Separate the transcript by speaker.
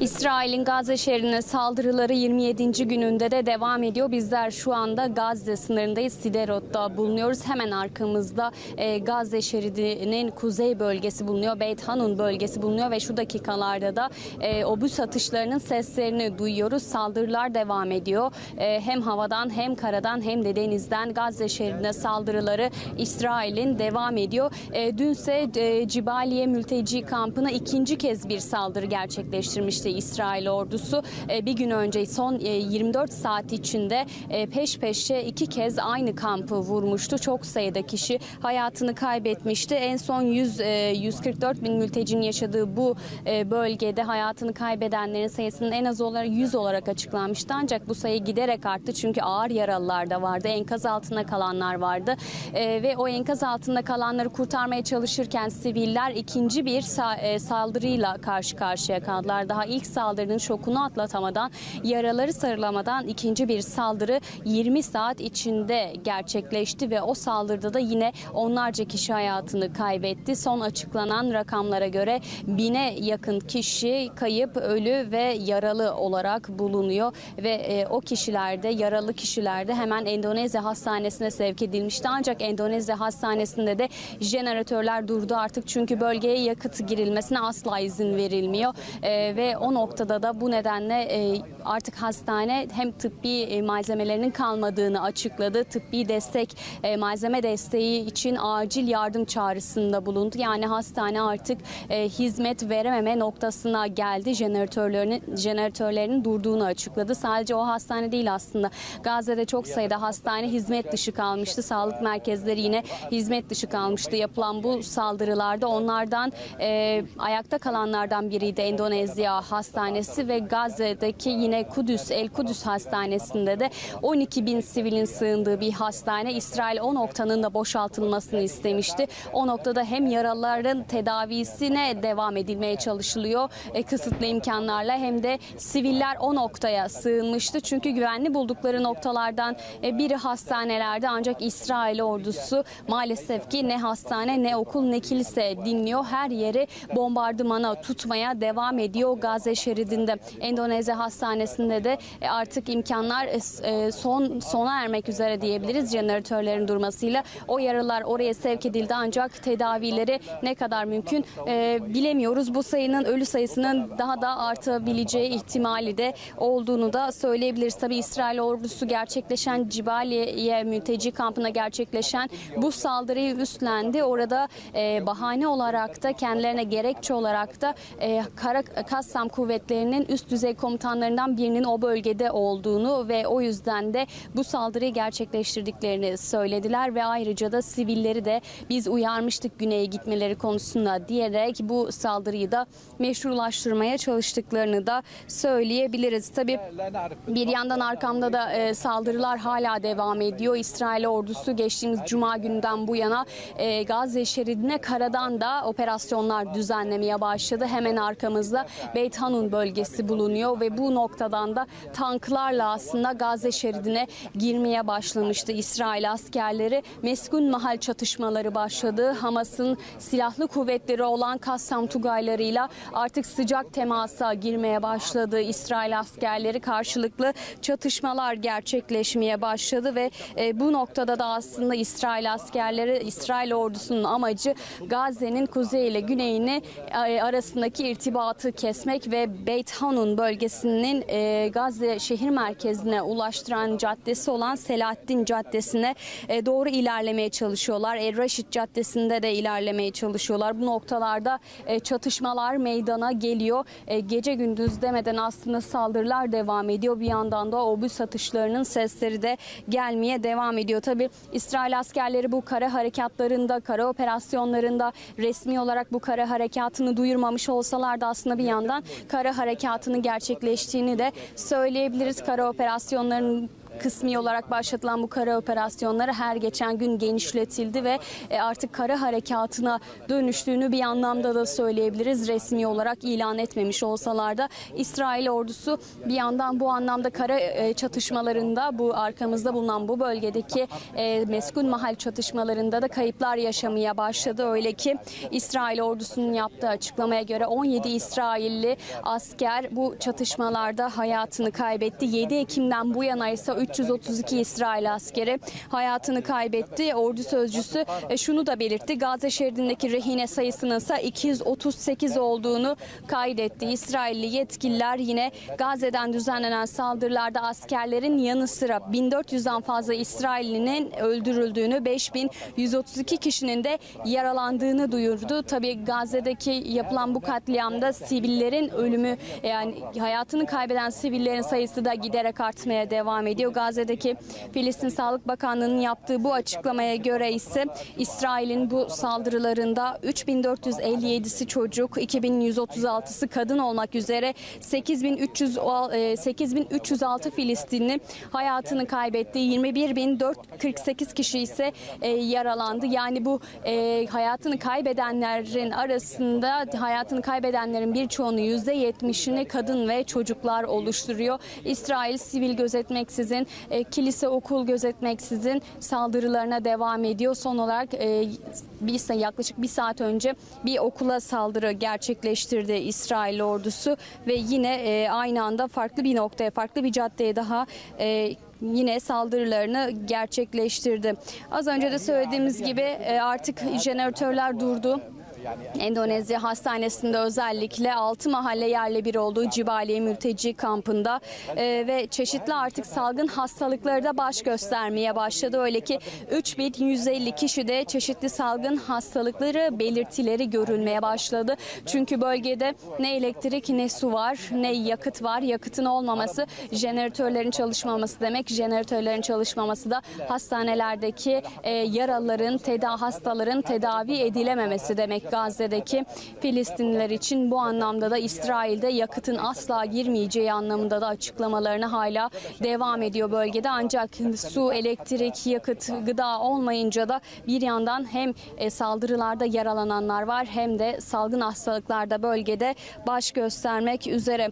Speaker 1: İsrail'in Gazze şehrine saldırıları 27. gününde de devam ediyor. Bizler şu anda Gazze sınırındayız. Siderot'ta bulunuyoruz. Hemen arkamızda e, Gazze şeridinin kuzey bölgesi bulunuyor. Beit Hanun bölgesi bulunuyor ve şu dakikalarda da e, obüs atışlarının seslerini duyuyoruz. Saldırılar devam ediyor. E, hem havadan hem karadan hem de denizden Gazze şehrine saldırıları İsrail'in devam ediyor. Dünse Cibaliye mülteci kampına ikinci kez bir saldırı gerçekleştirmişti İsrail ordusu. E, bir gün önce son e, 24 saat içinde e, peş peşe iki kez aynı kampı vurmuştu. Çok sayıda kişi hayatını kaybetmişti. En son 100 e, 144 bin mültecinin yaşadığı bu e, bölgede hayatını kaybedenlerin sayısının en az olarak 100 olarak açıklanmıştı. Ancak bu sayı giderek arttı çünkü ağır yaralılar da vardı. Enkaz altında kalanlar vardı. E, ve o enkaz altında kalanları kurtarmaya çalışırken siviller ikinci bir sa- e, saldırıyla karşı karşıya kaldılar. Daha ilk saldırının şokunu atlatamadan, yaraları sarılamadan ikinci bir saldırı 20 saat içinde gerçekleşti ve o saldırıda da yine onlarca kişi hayatını kaybetti. Son açıklanan rakamlara göre bine yakın kişi kayıp, ölü ve yaralı olarak bulunuyor ve e, o kişilerde yaralı kişilerde hemen Endonezya hastanesine sevk edilmişti. Ancak Endonezya hastanesinde de jeneratörler durdu artık çünkü bölgeye yakıt girilmesine asla izin verilmiyor E, ve o noktada da bu nedenle e, artık hastane hem tıbbi e, malzemelerinin kalmadığını açıkladı. Tıbbi destek e, malzeme desteği için acil yardım çağrısında bulundu. Yani hastane artık hizmet verememe noktasına geldi. Jeneratörlerinin jeneratörlerinin durduğunu açıkladı. Sadece o hastane değil aslında. Gazze'de çok sayıda hastane hizmet dışı kalmıştı. Sağlık merkezleri yine hizmet dışı kalmıştı. Yapılan bu saldırılarda onlardan ayakta kalanlardan biriydi Endonezya Hastanesi ve Gazze'deki yine Kudüs, El Kudüs Hastanesi'nde de 12 bin sivilin sığındığı bir hastane. İsrail o noktanın da boşaltılmasını istemişti. O noktada hem yaralıların tedavisine devam edilmeye çalışılıyor e, kısıtlı imkanlarla hem de siviller o noktaya sığınmıştı. Çünkü güvenli buldukları noktalardan e, biri hastanelerde ancak İsrail ordusu maalesef ki ne hastane ne okul ne kilise dinliyor. Her yeri bombardımana tutmaya devam ediyor Gazze şeridinde. Endonezya hastanesinde de e, artık imkanlar e, e, son sona ermek üzere diyebiliriz jeneratörlerin durmasıyla. O yaralılar oraya sevk edildi ancak tedavileri ne kadar mümkün bilemiyoruz. Bu sayının ölü sayısının daha da artabileceği ihtimali de olduğunu da söyleyebiliriz. Tabii İsrail ordusu gerçekleşen Cibaliye mülteci kampına gerçekleşen bu saldırıyı üstlendi. Orada bahane olarak da kendilerine gerekçe olarak da Kara Kassam kuvvetlerinin üst düzey komutanlarından birinin o bölgede olduğunu ve o yüzden de bu saldırıyı gerçekleştirdiklerini söylediler ve ayrıca da sivilleri de biz uyarmıştık güneye gitmeleri konusunda diyerek bu saldırıyı da meşrulaştırmaya çalıştıklarını da söyleyebiliriz. Tabii bir yandan arkamda da e, saldırılar hala devam ediyor. İsrail ordusu geçtiğimiz cuma günden bu yana e, Gazze şeridine karadan da operasyonlar düzenlemeye başladı. Hemen arkamızda Beit Hanun bölgesi bulunuyor ve bu noktadan da tanklarla aslında Gazze şeridine girmeye başlamıştı İsrail askerleri. Meskun mahal çatışmaları başladı. Hamas'ın silahlı kuvvetleri olan Kassam Tugaylarıyla artık sıcak temasa girmeye başladı. İsrail askerleri karşılıklı çatışmalar gerçekleşmeye başladı ve e, bu noktada da aslında İsrail askerleri, İsrail ordusunun amacı Gazze'nin kuzey ile güneyini e, arasındaki irtibatı kesmek ve Beit Hanun bölgesinin e, Gazze şehir merkezine ulaştıran caddesi olan Selahattin Caddesi'ne e, doğru ilerlemeye çalışıyorlar. El Raşid Caddesi'nde de ilerlemeye çalışıyorlar. Bu noktalarda e, çatışmalar meydana geliyor. E, Gece gündüz demeden aslında saldırılar devam ediyor. Bir yandan da obüs atışlarının sesleri de gelmeye devam ediyor. Tabi İsrail askerleri bu kara harekatlarında, kara operasyonlarında resmi olarak bu kara harekatını duyurmamış olsalar da aslında bir yandan kara harekatının gerçekleştiğini de söyleyebiliriz. Kara operasyonlarının kısmi olarak başlatılan bu kara operasyonları her geçen gün genişletildi ve e, artık kara harekatına dönüştüğünü bir anlamda da söyleyebiliriz. Resmi olarak ilan etmemiş olsalar da İsrail ordusu bir yandan bu anlamda kara e, çatışmalarında bu arkamızda bulunan bu bölgedeki e, meskun mahal çatışmalarında da kayıplar yaşamaya başladı. Öyle ki İsrail ordusunun yaptığı açıklamaya göre 17 İsrailli asker bu çatışmalarda hayatını kaybetti. 7 Ekim'den bu yana ise 332 İsrail askeri hayatını kaybetti. Ordu sözcüsü e, şunu da belirtti. Gazze şeridindeki rehine sayısının ise 238 olduğunu kaydetti. İsrailli yetkililer yine Gazze'den düzenlenen saldırılarda askerlerin yanı sıra 1400'den fazla İsraillinin öldürüldüğünü, 5132 kişinin de yaralandığını duyurdu. Tabii Gazze'deki yapılan bu katliamda sivillerin ölümü yani hayatını kaybeden sivillerin sayısı da giderek artmaya devam ediyor. Gazze'deki Filistin Sağlık Bakanlığı'nın yaptığı bu açıklamaya göre ise İsrail'in bu saldırılarında 3457'si çocuk, 2136'sı kadın olmak üzere 8300 e, 8306 Filistinli hayatını kaybetti. 21448 kişi ise e, yaralandı. Yani bu e, hayatını kaybedenlerin arasında hayatını kaybedenlerin birçoğunu %70'ini kadın ve çocuklar oluşturuyor. İsrail sivil gözetmeksizin, e, kilise okul gözetmeksizin saldırılarına devam ediyor. Son olarak e, bir yaklaşık bir saat önce bir okula saldırı gerçekleştirdi İsrail ordusu ve yine e, aynı anda farklı bir noktaya, farklı bir caddeye daha e, yine saldırılarını gerçekleştirdi. Az önce de söylediğimiz gibi e, artık jeneratörler durdu. Endonezya hastanesinde özellikle 6 mahalle yerle bir olduğu Cibaliye mülteci kampında e, ve çeşitli artık salgın hastalıkları da baş göstermeye başladı. Öyle ki 3150 kişide çeşitli salgın hastalıkları belirtileri görülmeye başladı. Çünkü bölgede ne elektrik ne su var ne yakıt var. Yakıtın olmaması jeneratörlerin çalışmaması demek. Jeneratörlerin çalışmaması da hastanelerdeki e, yaralıların, teda hastaların tedavi edilememesi demek. Gazze'deki Filistinliler için bu anlamda da İsrail'de yakıtın asla girmeyeceği anlamında da açıklamalarına hala devam ediyor bölgede. Ancak su, elektrik, yakıt, gıda olmayınca da bir yandan hem e, saldırılarda yaralananlar var hem de salgın hastalıklarda bölgede baş göstermek üzere.